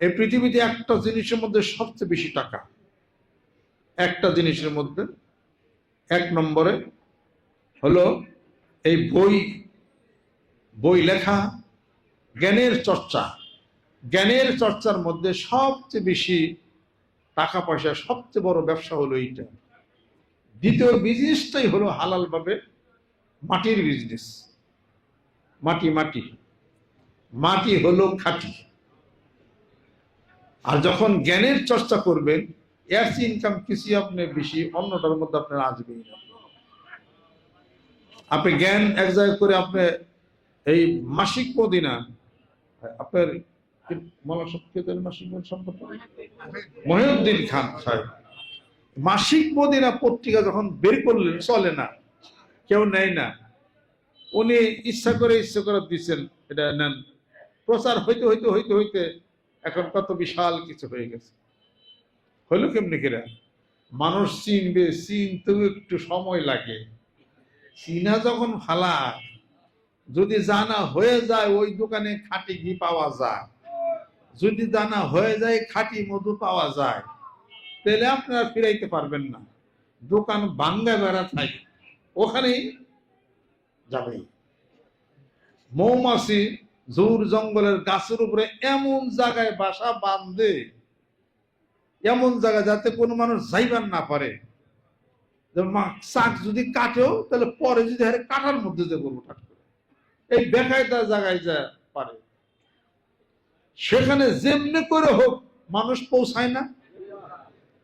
এই পৃথিবীতে একটা জিনিসের মধ্যে সবচেয়ে বেশি টাকা। একটা জিনিসের মধ্যে, এক নম্বরে হলো এই বই বই লেখা, জ্ঞানের চর্চা। জ্ঞানের চর্চার মধ্যে সবচেয়ে বেশি টাকা পয়সা, সবচেয়ে বড় ব্যবসা হলো এইটা। দ্বিতীয় বিজনেসটাই হলো হালালভাবে মাটির বিজনেস মাটি মাটি। মাটি হলো খাঁটি। আর যখন জ্ঞানের চর্চা করবেন, এর ইনকাম কিছু আপনি বেশি, অন্যটার মধ্যে আপনার আসবেই না। আপনি জ্ঞান এক জায়গায় করে আপনি এই মাসিক মদিনা, আপনার মহিউদ্দিন খান সাহেব। মাসিক মদিনা পত্রিকা যখন বের করলেন, চলে না, কেউ নেয় না। উনি ইচ্ছা করে ইচ্ছা করে দিচ্ছেন এটা নেন। প্রচার হইতে হইতে হইতে হইতে এখন কত বিশাল কিছু হয়ে গেছে। হইল কেমনি কিরা? মানুষ চিনবে, চিনতেও একটু সময় লাগে। চিনা যখন ফালা যদি জানা হয়ে যায়, ওই দোকানে খাঁটি ঘি পাওয়া যায়। যদি জানা হয়ে যায়, খাঁটি মধু পাওয়া যায়। তাহলে আপনারা ফিরাইতে পারবেন না। দোকান বাঙ্গা বেড়া থাকে। ওখানেই যাবে। মৌমাছি ঝুর জঙ্গলের গাছের উপরে এমন জায়গায় বাসা বাঁধে, এমন জায়গা যাতে কোনো মানুষ যাইবার না পারে। যদি কাটেও তাহলে পরে যদি হারে কাটার মধ্যে যে করব ঠাট করে। এই বেকায়দা জায়গায় যা পারে। সেখানে যেমনি করে হোক, মানুষ পৌঁছায় না।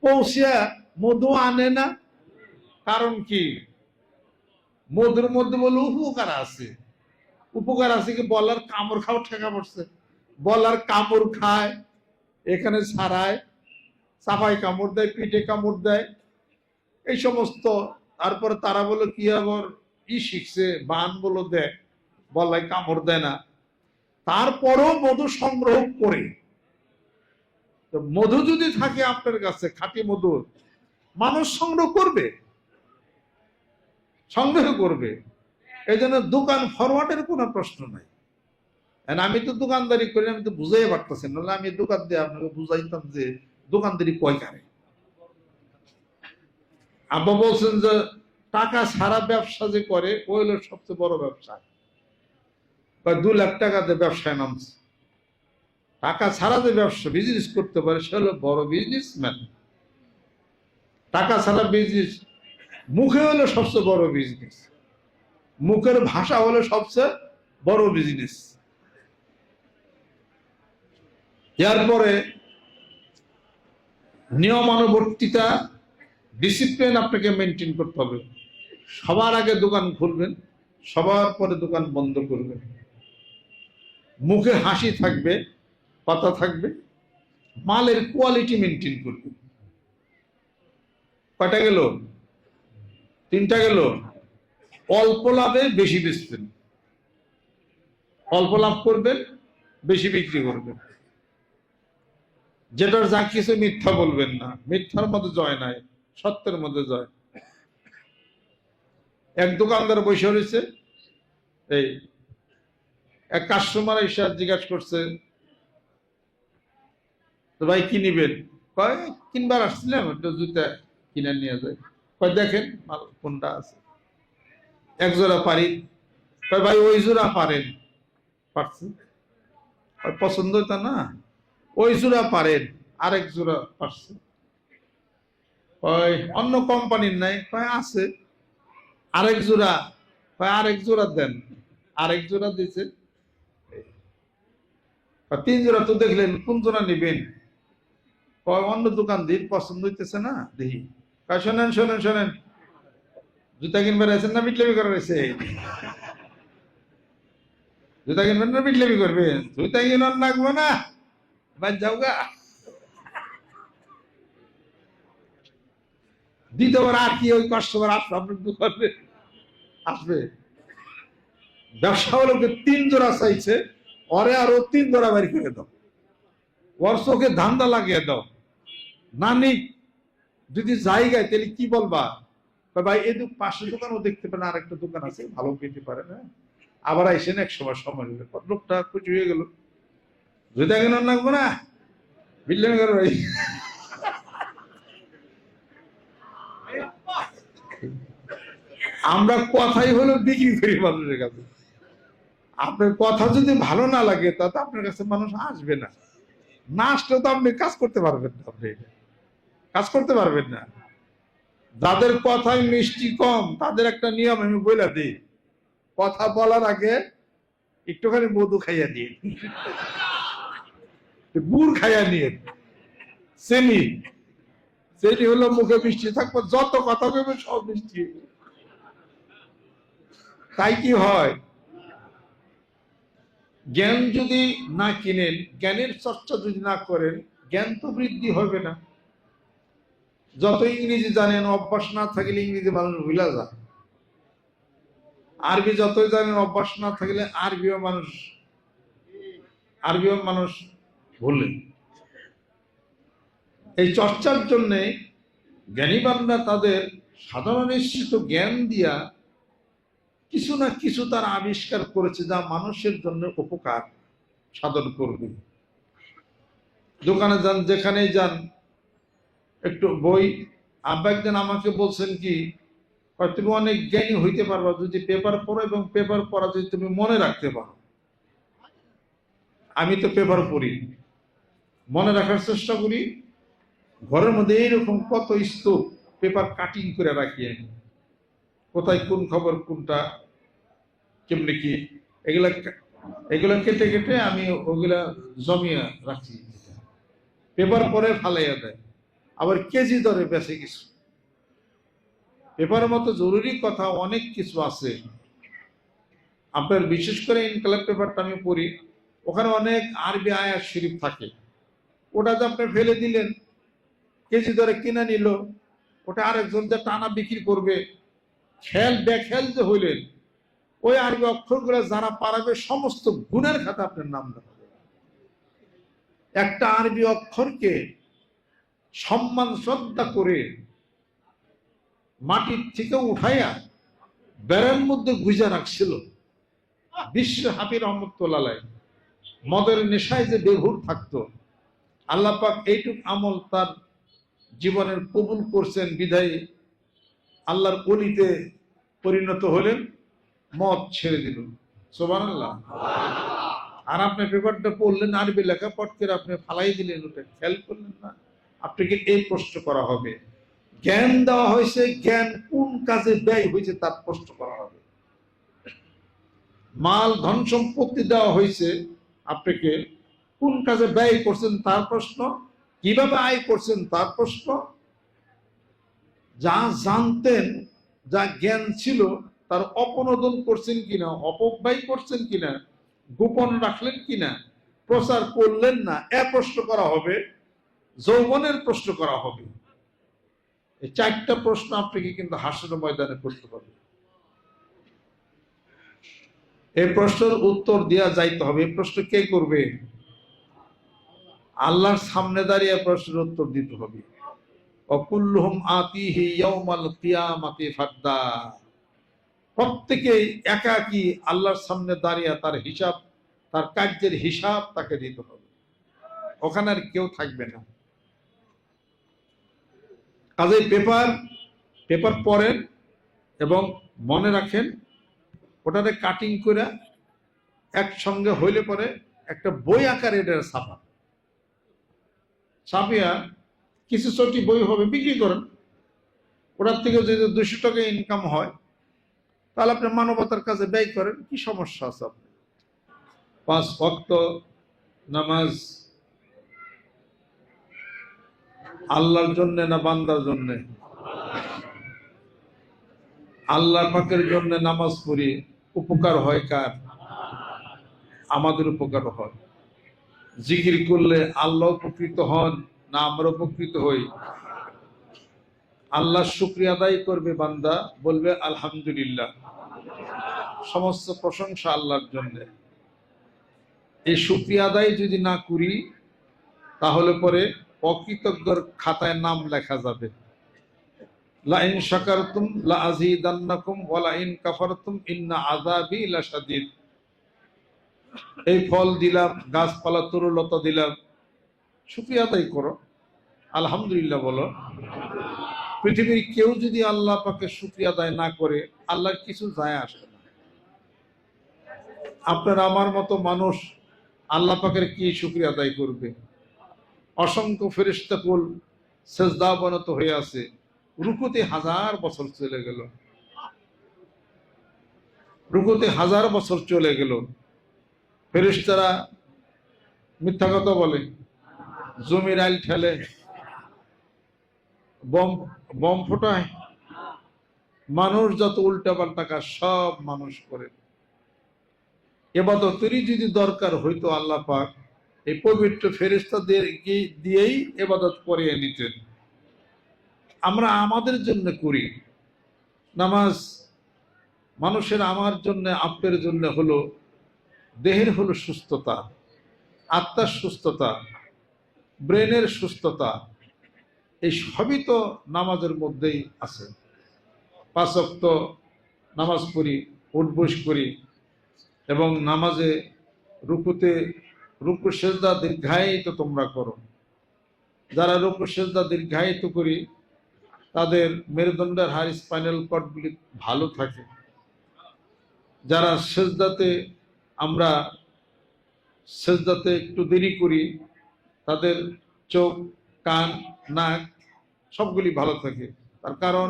পৌঁছিয়া মধু আনে না। কারণ কি? মধুর মধ্যে বলে উপকার আছে। উপকার আছে কি? বলার কামড় খাও ঠেকা পড়ছে। বলার কামড় খায়, এখানে ছাড়ায় সাফাই কামড় দেয়, পিঠে কামড় দেয়। এই সমস্ত, তারপরে তারা বলে, কি আবার? ই শিখছে, বান বলো দেয়, বলায় কামড় দেয় না। তারপরেও মধু সংগ্রহ করে। তো মধু যদি থাকে আপনার কাছে, খাঁটি মধু, মানুষ সংগ্রহ করবে। সংগ্রহ করবে। এই জন্য দোকান ফরওয়ার্ডের কোনো প্রশ্ন নাই। আমি তো দোকানদারি করি, আমি তো বুঝাই পারতেছি নাহলে আমি দোকান দিয়ে আপনাকে বুঝাইতাম যে দোকানদারি কয় কারে। আব্বা বলছেন যে, টাকা ছাড়া ব্যবসা যে করে, ওই হলো সবচেয়ে বড় ব্যবসা। বা দু লাখ টাকাতে ব্যবসায় নামছে। টাকা ছাড়া যে ব্যবসা বিজনেস করতে পারে, সে হলো বড় বিজনেসম্যান টাকা ছাড়া বিজনেস মুখে হলো সবচেয়ে বড় বিজনেস মুখের ভাষা হলো সবচেয়ে বড় বিজনেস এরপরে নিয়মানুবর্তিতা ডিসিপ্লিন আপনাকে মেনটেন করতে হবে। সবার আগে দোকান খুলবেন, সবার পরে দোকান বন্ধ করবেন। মুখে হাসি থাকবে, পাতা থাকবে, মালের কোয়ালিটি মেনটেন করবে কয়টা গেল? তিনটা গেল? অল্প লাভে বেশি বেচবেন। অল্প লাভ করবেন, বেশি বিক্রি করবেন। যেটার যা কিছু মিথ্যা বলবেন না। মিথ্যার মধ্যে জয় নাই, সত্যের মধ্যে জয়। এক দোকানদার বসে রয়েছে, এই এক কাস্টমার এসে জিজ্ঞাসা করছে, তো ভাই কি নিবেন? কয় কিনবার আসছিলাম, একটা জুতা কিনে নিয়ে যায় কয়, দেখেন কোনটা আছে। এক জোড়া পারি ভাই, ওই জোড়া পারেন। পারছে। পছন্দ হইতা না? ওই জোড়া পারেন, আরেক জোড়া পারছে। কয়, অন্য কোম্পানির নাই। কয়, আছে। আরেক জোড়া। কয়, আরেক জোড়া দেন। আরেক জোড়া দিছে। তিন জোড়া তো দেখলেন, কোন জোড়া নিবেন? অন্য দোকান দিন, পছন্দ হইতেছে না, দেখি। শোনেন শোনেন শোনেন। জুতা কিনবার আছেন না বিটলেবি করার আছে জুতা কিনবেন না বিটলেবি করবেন? জুতা কিনার লাগবো না? বাদ যাও গা। দ্বিতীয়বার আর কি ওই কাস্টমার আসবে আপনার দোকানে আসবে। ব্যবসা তিন জোড়া চাইছে, ওরে আরও তিন জোড়া বাড়ি করে দাও। ওর চোখে ধান্দা লাগিয়ে দাও। নানি, যদি জায়গায়, তাহলে কি বলবা? কয় ভাই, এই পাশের দোকানও দেখতে পারেন আরেকটা দোকান আছে, ভালো পেতে পারেন হ্যাঁ? আবার আইসেন এক সময় সময় হলে লোকটা খুশি হয়ে গেল। জুতা কেনার লাগবো না, বিল্ডিং ঘর ভাই। আমরা কথাই হলো বিক্রি করি মানুষের কাছে। আপনার কথা যদি ভালো না লাগে তাতে আপনার কাছে মানুষ আসবে না। না আসলেও তো আপনি কাজ করতে পারবেন না আপনি। কাজ করতে পারবেন না। যাদের কথায় মিষ্টি কম। তাদের একটা নিয়ম, আমি বলে দিই। কথা বলার আগে একটুখানি মধু খাইয়া দিয়ে গুড় খাইয়া নিয়ে চিনি। চিনি হলো মুখে মিষ্টি থাকব, যত কথা বলবে সব মিষ্টি। তাই কি হয়? জ্ঞান যদি না কিনেন, জ্ঞানের চর্চা যদি না করেন, জ্ঞান তো বৃদ্ধি হবে না। যত ইংরেজি জানেন, অভ্যাস না থাকলে ইংরেজি মানুষ ভুলা যায়। আরবি যতই জানেন, অভ্যাস না থাকলে আরবিও মানুষ আরবিও মানুষ ভুললেন এই চর্চার জন্যে জ্ঞানীবানরা তাদের সাধারণ নিশ্চিত জ্ঞান দিয়া কিছু না কিছু তারা আবিষ্কার করেছে যা মানুষের জন্য উপকার সাধন করবে। দোকানে যান, যেখানেই যান একটু বই, আব্বা একদিন আমাকে বলছেন কি তুমি অনেক জ্ঞানী হইতে পারবা যদি পেপার পড়ো এবং পেপার পড়া যদি তুমি মনে রাখতে পারো। আমি তো পেপার পড়ি। মনে রাখার চেষ্টা করি, ঘরের মধ্যে এইরকম কত স্তূপ, পেপার কাটিং করে রাখি আমি। কোথায় কোন খবর, কোনটা, কেমনি কি, এগুলা এগুলা কেটে কেটে আমি ওগুলা জমিয়ে রাখছি পেপার পরে ফালাইয়া দেয়। আবার কেজি দরে বেশি কিছু। পেপারের মতো জরুরি কথা অনেক কিছু আছে। আপনার বিশেষ করে ইনকালাব পেপারটা আমি পড়ি, ওখানে অনেক আরবি আয়াত শরীফ থাকে। ওটা যে আপনি ফেলে দিলেন, কেজি দরে কিনে নিল, ওটা আরেকজন যে টানা বিক্রি করবে খেয়াল বেখেয়াল যে হইলেন, ওই আরবি অক্ষরগুলো যারা পারাবে, সমস্ত গুণের খাতা আপনার নাম দেখাবে একটা আরবি অক্ষরকে সম্মান শ্রদ্ধা করে মাটির থেকে উঠাইয়া বেড়ার মধ্যে গুজা রাখছিল। বিশ্ব হাফির রহমতুল্লাহ মদের নেশায় যে বেঘুর থাকতো আল্লাহ পাক এইটুক আমল তার জীবনের কবুল করছেন বিধায়ী আল্লাহর অলিতে পরিণত হলেন মদ ছেড়ে দিল সোবান আল্লাহ আর আপনি পেপারটা পড়লেন আরবি লেখা পট করে আপনি ফালাই দিলেন ওটা খেয়াল করলেন না? আপনাকে এই প্রশ্ন করা হবে। জ্ঞান দেওয়া হয়েছে, জ্ঞান কোন কাজে ব্যয় হয়েছে তার প্রশ্ন করা হবে। মাল, ধন সম্পত্তি দেওয়া হয়েছে, আপনাকে কোন কাজে ব্যয় করছেন তার প্রশ্ন, কীভাবে আয় করছেন তার প্রশ্ন। যা জানতেন, যা জ্ঞান ছিল, তার অপনোদন করছেন কিনা, অপব্যয় করছেন কিনা, গোপন রাখলেন কিনা, প্রচার করলেন না, এ প্রশ্ন করা হবে। যৌবনের প্রশ্ন করা হবে। এই চারটা প্রশ্ন আপনাকে কিন্তু হাসির ময়দানে করতে পারবে এই প্রশ্নের উত্তর দেওয়া যাইতে হবে। এই প্রশ্ন কে করবে? আল্লাহর সামনে দাঁড়িয়ে প্রশ্নের উত্তর দিতে হবে। অকুল্লুহুম আতিহি ইয়াউমাল কিয়ামাতি ফাদ্দা প্রত্যেকেই একাকি আল্লাহর সামনে দাঁড়িয়ে তার হিসাব, তার কার্যের হিসাব তাকে দিতে হবে। ওখানে আর কেউ থাকবে না। কাজেই পেপার পেপার পড়েন এবং মনে রাখেন ওটাতে কাটিং করে একসঙ্গে হইলে পরে একটা বই আকারে এটা ছাপা। ছাপিয়া কিছু চটি বই হবে, বিক্রি করেন। ওটার থেকে যদি দুশো টাকা ইনকাম হয়, তাহলে আপনি মানবতার কাজে ব্যয় করেন, কি সমস্যা আছে আপনার? পাঁচ ভক্ত নামাজ আল্লাহর জন্য না বান্দার জন্য? আল্লাহ পাকের জন্য নামাজ পড়ি, উপকার হয় কার? আমাদের উপকার হয়। জিকির করলে আল্লাহ উপকৃত হন, না আমরা উপকৃত হই? আল্লাহ শুক্রিয়া আদায় করবে বান্দা, বলবে আলহামদুলিল্লাহ। সমস্ত প্রশংসা আল্লাহর জন্য। এই শুক্রিয়া আদায় যদি না করি, তাহলে পরে অকৃতজ্ঞর খাতায় নাম লেখা যাবে। লাইন লা আজিদান্নাকুম ওয়া লাইন কাফারতুম ইন্না আযাবি এই ফল দিলাম, গাছপালা, তরুলতা দিলাম। করো। আলহামদুলিল্লাহ বলো। পৃথিবীর কেউ যদি আল্লাহ পাকে শুক্রিয়া আদায় না করে, আল্লাহর কিছু যায় আসে না। আপনার আমার মতো মানুষ, আল্লাহ পাকের কি শুক্রিয়া আদায় করবে? অসংখ্য ফেরিস্তা কুল সেজদা বনত হয়ে আছে। রুকুতে হাজার বছর চলে গেল। রুকুতে হাজার বছর চলে গেল। ফেরিস্তারা মিথ্যা কথা বলে, জমির আইল ঠেলে, বম বম ফোটায়। মানুষ যত উল্টা পাল্টা কাজ সব মানুষ করে। এবাদতেরই যদি দরকার হইতো আল্লাহ পাক এই পবিত্র ফেরিস্তাদের দিয়েই এবাদত করিয়ে নিতেন। আমরা আমাদের জন্য করি। নামাজ মানুষের আমার জন্য, আপনার জন্য হলো, দেহের হলো সুস্থতা, আত্মার সুস্থতা, ব্রেনের সুস্থতা, এই সবই তো নামাজের মধ্যেই আছে। পাঁচক্ত নামাজ পড়ি, উঠবোস করি এবং নামাজে রুকুতে রুকু সেজদা দীর্ঘায়িত তোমরা করো। যারা রুকু সেজদা দীর্ঘায়িত করি, তাদের মেরুদণ্ডের হার স্পাইনাল কর্ডগুলি ভালো থাকে। যারা সেজদাতে আমরা সেজদাতে একটু দেরি করি, তাদের চোখ, কান, নাক সবগুলি ভালো থাকে। তার কারণ,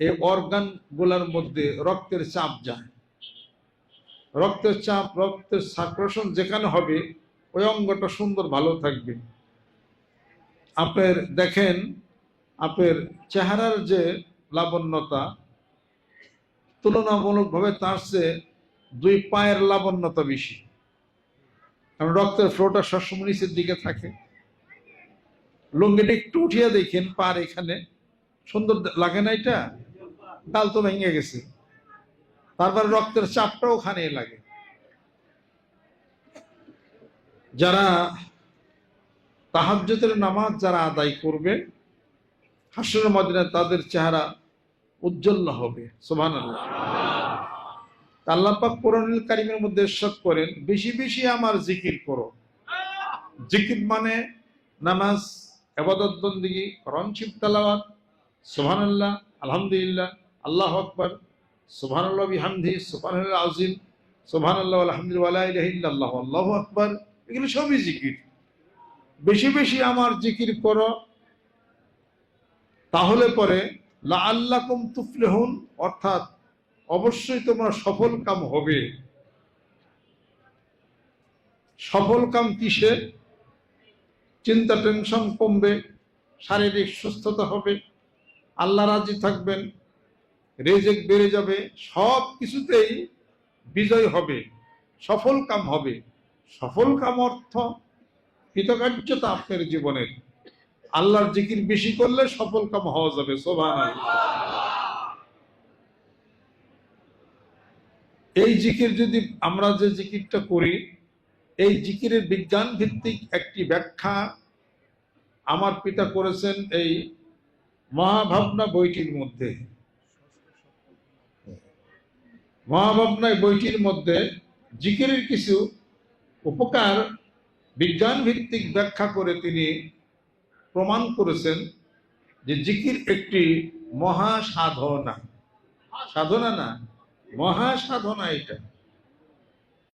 এই অর্গানগুলার মধ্যে রক্তের চাপ যায়। রক্তের চাপ, রক্তের সার্কুলেশন যেখানে হবে, ওই অঙ্গটা সুন্দর ভালো থাকবে। আপনার দেখেন, আপনার চেহারার যে লাবণ্যতা, তুলনামূলকভাবে তার চেয়ে দুই পায়ের লাবণ্যতা বেশি। কারণ রক্তের ফ্লোটা সবসময় নিচের দিকে থাকে। লুঙ্গিটা একটু উঠিয়ে দেখেন, পার এখানে। সুন্দর লাগে না এটা? ডাল তো ভেঙে গেছে। তারপর রক্তের চাপটা ওখানে লাগে। যারা তাহাজ্যতের নামাজ যারা আদায় করবে, হাসরের মদিনা তাদের চেহারা উজ্জ্বল হবে সোভান আল্লাহ আল্লাহ পাক কোরআনুল কারিমের মধ্যে ইরশাদ করেন, বেশি বেশি আমার জিকির করো। জিকির মানে নামাজ আবাদত বন্দিগি কোরআন শিব তালাওয়াত, সুবহানাল্লাহ, আলহামদুলিল্লাহ, আল্লাহ আকবার। বিহামদি আজিম এগুলো সবই জিকির। বেশি বেশি আমার জিকির করো, তাহলে পরে লা তুফলিহুন, অর্থাৎ অবশ্যই তোমরা সফল কাম হবে। সফল কাম কিসে? চিন্তা, টেনশন কমবে, শারীরিক সুস্থতা হবে, আল্লাহ রাজি থাকবেন। রেজেক বেড়ে যাবে, সব কিছুতেই বিজয় হবে, সফল কাম হবে। সফল কাম অর্থ কৃতকার্যতা আপনার জীবনের। আল্লাহর জিকির বেশি করলে সফল কাম হওয়া যাবে সোভান এই জিকির যদি আমরা যে জিকিরটা করি, এই জিকিরের বিজ্ঞান ভিত্তিক একটি ব্যাখ্যা আমার পিতা করেছেন এই মহাভাবনা বইটির মধ্যে। মহাভাবনা বইটির মধ্যে জিকিরের কিছু উপকার বিজ্ঞান ভিত্তিক ব্যাখ্যা করে তিনি প্রমাণ করেছেন যে জিকির একটি মহা সাধনা সাধনা না মহা সাধনা এটা।